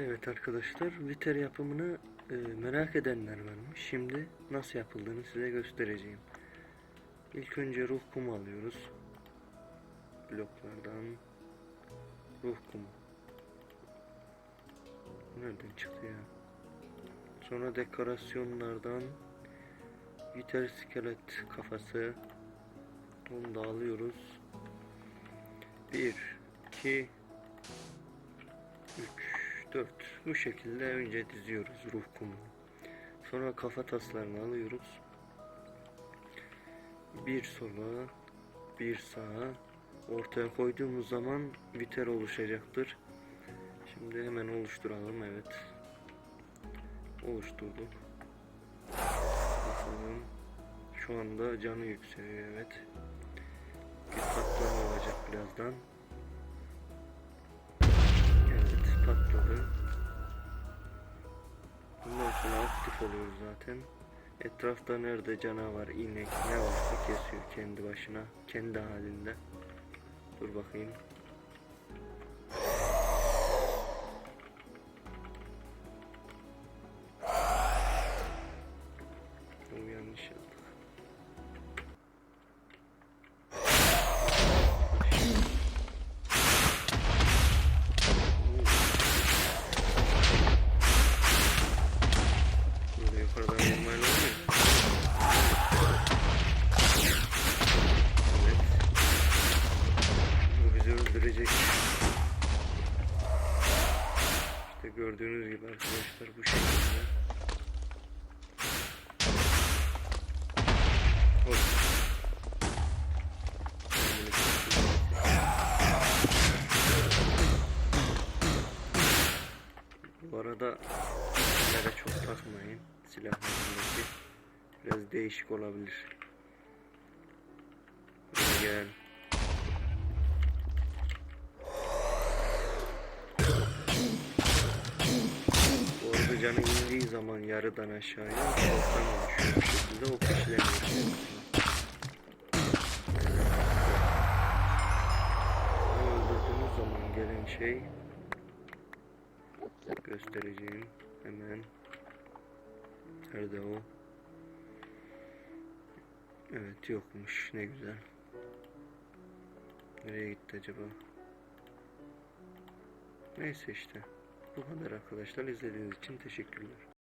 Evet arkadaşlar, viter yapımını e, merak edenler varmış. Şimdi nasıl yapıldığını size göstereceğim. İlk önce ruh kumu alıyoruz. Bloklardan ruh kumu. Nereden çıktı ya? Sonra dekorasyonlardan viter iskelet kafası. Onu da alıyoruz. 1 2 3 4 bu şekilde önce diziyoruz ruh kumunu. Sonra kafa taslarını alıyoruz. Bir sola, bir sağa ortaya koyduğumuz zaman viter oluşacaktır. Şimdi hemen oluşturalım evet. Oluşturduk. Bakalım. Şu anda canı yükseliyor evet. Bir patlama olacak birazdan. Bundan sonra aktif oluyor zaten. Etrafta nerede canavar, inek ne varsa kesiyor kendi başına, kendi halinde. Dur bakayım. Öldürecek. İşte gördüğünüz gibi arkadaşlar bu şekilde. Bu arada silahlara çok takmayın. Silahlarındaki biraz değişik olabilir. Gel. Canı indiği zaman yarıdan aşağıya oktan oluşuyor. Bu şekilde ok işlemiyor. Öldürdüğünüz zaman gelen şey göstereceğim hemen. Nerede o? Evet yokmuş ne güzel. Nereye gitti acaba? Neyse işte. Bu kadar arkadaşlar izlediğiniz için teşekkürler.